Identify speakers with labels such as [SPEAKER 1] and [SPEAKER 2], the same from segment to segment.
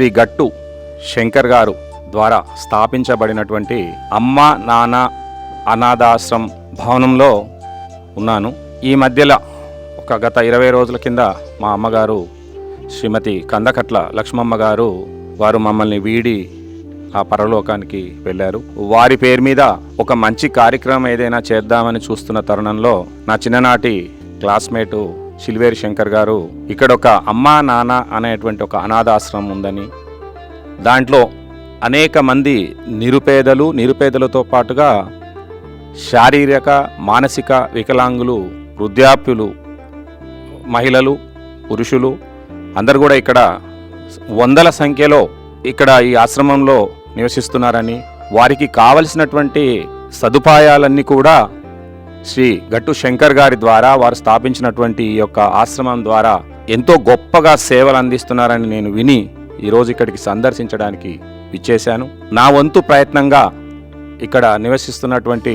[SPEAKER 1] శ్రీ గట్టు శంకర్ గారు ద్వారా స్థాపించబడినటువంటి అమ్మ నాన్న అనాథాశ్రమ భవనంలో ఉన్నాను. ఈ మధ్యలో ఒక గత ఇరవై రోజుల కింద మా అమ్మగారు శ్రీమతి కందకట్ల లక్ష్మమ్మ గారు వారు మమ్మల్ని వీడి ఆ పరలోకానికి వెళ్ళారు. వారి పేరు మీద ఒక మంచి కార్యక్రమం ఏదైనా చేద్దామని చూస్తున్న తరుణంలో నా చిన్ననాటి క్లాస్మేటు సిల్వేరి శంకర్ గారు ఇక్కడ ఒక అమ్మా నాన్న అనేటువంటి ఒక అనాథాశ్రమం ఉందని. దాంట్లో అనేక మంది నిరుపేదలు నిరుపేదలతో పాటుగా శారీరక మానసిక వికలాంగులు వృద్ధాప్యులు మహిళలు పురుషులు అందరు కూడా ఇక్కడ వందల సంఖ్యలో ఇక్కడ ఈ ఆశ్రమంలో నివసిస్తున్నారని వారికి కావలసినటువంటి సదుపాయాలన్నీ కూడా శ్రీ గట్టు శంకర్ గారి ద్వారా వారు స్థాపించినటువంటి ఈ యొక్క ఆశ్రమం ద్వారా ఎంతో గొప్పగా సేవలు అందిస్తున్నారని నేను విని ఈరోజు ఇక్కడికి సందర్శించడానికి విచ్చేశాను. నా వంతు ప్రయత్నంగా ఇక్కడ నివసిస్తున్నటువంటి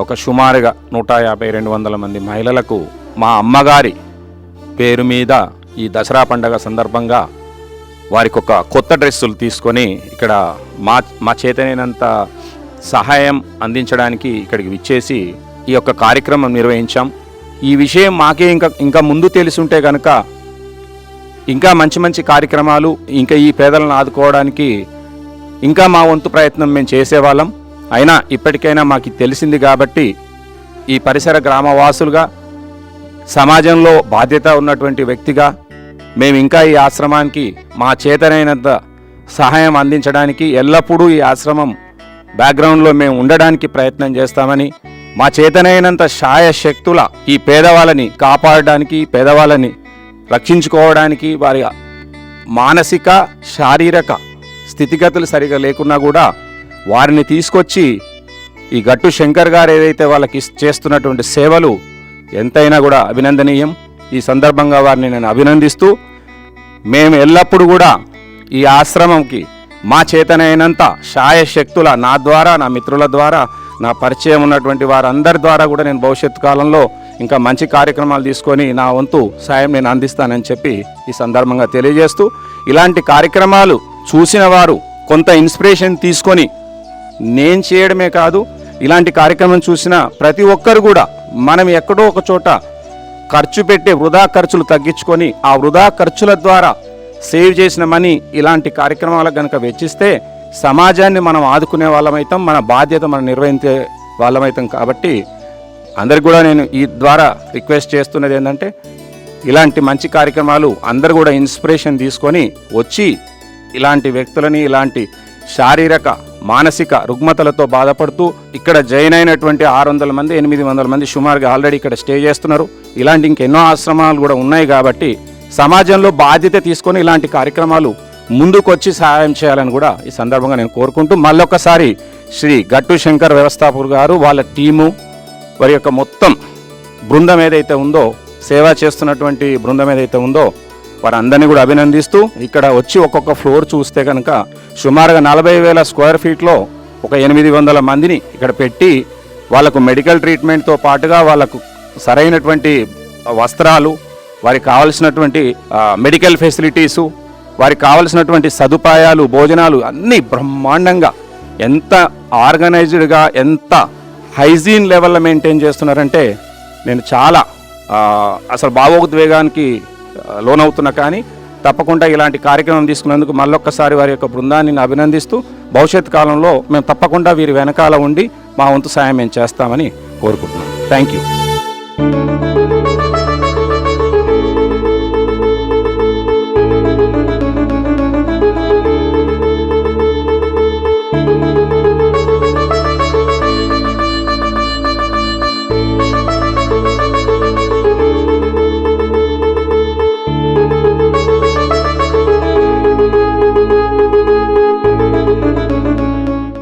[SPEAKER 1] ఒక సుమారుగా నూట యాభై రెండు వందల మంది మహిళలకు మా అమ్మగారి పేరు మీద ఈ దసరా పండగ సందర్భంగా వారికి ఒక కొత్త డ్రెస్సులు తీసుకొని ఇక్కడ మా మా చేతనైనంత సహాయం అందించడానికి ఇక్కడికి విచ్చేసి ఈ యొక్క కార్యక్రమం నిర్వహించాం. ఈ విషయం మాకే ఇంకా ఇంకా ముందు తెలిసి ఉంటే కనుక ఇంకా మంచి మంచి కార్యక్రమాలు ఇంకా ఈ పేదలను ఆదుకోవడానికి ఇంకా మా వంతు ప్రయత్నం మేము చేసేవాళ్ళం. అయినా ఇప్పటికైనా మాకు తెలిసింది కాబట్టి ఈ పరిసర గ్రామవాసులుగా సమాజంలో బాధ్యత ఉన్నటువంటి వ్యక్తిగా మేము ఇంకా ఈ ఆశ్రమానికి మా చేతనైనంత సహాయం అందించడానికి ఎల్లప్పుడూ ఈ ఆశ్రమం బ్యాక్గ్రౌండ్లో మేము ఉండడానికి ప్రయత్నం చేస్తామని మా చేతనైనంత శాయ శక్తుల ఈ పేదవాళ్ళని కాపాడడానికి పేదవాళ్ళని రక్షించుకోవడానికి వారి మానసిక శారీరక స్థితిగతులు సరిగా లేకున్నా కూడా వారిని తీసుకొచ్చి ఈ గట్టు శంకర్ గారు ఏదైతే వాళ్ళకి చేస్తున్నటువంటి సేవలు ఎంతైనా కూడా అభినందనీయం. ఈ సందర్భంగా వారిని నేను అభినందిస్తూ మేము ఎల్లప్పుడూ కూడా ఈ ఆశ్రమంకి మా చేతనైనంత శాయశక్తుల నా ద్వారా నా మిత్రుల ద్వారా నా పరిచయం ఉన్నటువంటి వారందరి ద్వారా కూడా నేను భవిష్యత్తు కాలంలో ఇంకా మంచి కార్యక్రమాలు తీసుకొని నా వంతు సాయం నేను అందిస్తానని చెప్పి ఈ సందర్భంగా తెలియజేస్తూ ఇలాంటి కార్యక్రమాలు చూసిన వారు కొంత ఇన్స్పిరేషన్ తీసుకొని నేను చేయడమే కాదు ఇలాంటి కార్యక్రమం చూసిన ప్రతి ఒక్కరు కూడా మనం ఎక్కడో ఒక చోట ఖర్చు పెట్టే వృధా ఖర్చులు తగ్గించుకొని ఆ వృధా ఖర్చుల ద్వారా సేవ్ చేసిన మనీ ఇలాంటి కార్యక్రమాలకు కనుక వెచ్చిస్తే సమాజాన్ని మనం ఆదుకునే వాళ్ళమైతాం మన బాధ్యత మనం నిర్వహించే వాళ్ళమైతాం కాబట్టి అందరికి కూడా నేను ఈ ద్వారా రిక్వెస్ట్ చేస్తున్నది ఏంటంటే ఇలాంటి మంచి కార్యక్రమాలు అందరు కూడా ఇన్స్పిరేషన్ తీసుకొని వచ్చి ఇలాంటి వ్యక్తులని ఇలాంటి శారీరక మానసిక రుగ్మతలతో బాధపడుతూ ఇక్కడ జైన్ అయినటువంటి ఆరు వందల మంది ఎనిమిది వందల మంది సుమారుగా ఆల్రెడీ ఇక్కడ స్టే చేస్తున్నారు. ఇలాంటి ఇంకెన్నో ఆశ్రమాలు కూడా ఉన్నాయి కాబట్టి సమాజంలో బాధ్యత తీసుకొని ఇలాంటి కార్యక్రమాలు ముందుకొచ్చి సహాయం చేయాలని కూడా ఈ సందర్భంగా నేను కోరుకుంటూ మళ్ళొకసారి శ్రీ గట్టు శంకర్ వ్యవస్థాపకులు గారు వాళ్ళ టీము వారి యొక్క మొత్తం బృందం ఏదైతే ఉందో సేవ చేస్తున్నటువంటి బృందం ఏదైతే ఉందో వారందరినీ కూడా అభినందిస్తూ ఇక్కడ వచ్చి ఒక్కొక్క ఫ్లోర్ చూస్తే కనుక సుమారుగా నలభై వేల స్క్వేర్ ఫీట్లో ఒక ఎనిమిది వందల మందిని ఇక్కడ పెట్టి వాళ్ళకు మెడికల్ ట్రీట్మెంట్తో పాటుగా వాళ్ళకు సరైనటువంటి వస్త్రాలు వారికి కావాల్సినటువంటి మెడికల్ ఫెసిలిటీసు వారికి కావలసినటువంటి సదుపాయాలు భోజనాలు అన్నీ బ్రహ్మాండంగా ఎంత ఆర్గనైజ్డ్గా ఎంత హైజీన్ లెవెల్లో మెయింటైన్ చేస్తున్నారంటే నేను చాలా అసలు భావోద్వేగానికి లోనవుతున్నా కానీ తప్పకుండా ఇలాంటి కార్యక్రమం తీసుకున్నందుకు మళ్ళొక్కసారి వారి యొక్క బృందాన్ని నేను అభినందిస్తూ భవిష్యత్ కాలంలో మేము తప్పకుండా వీరి వెనకాల ఉండి మా వంతు సాయం మేము చేస్తామని కోరుకుంటున్నాం. Thank you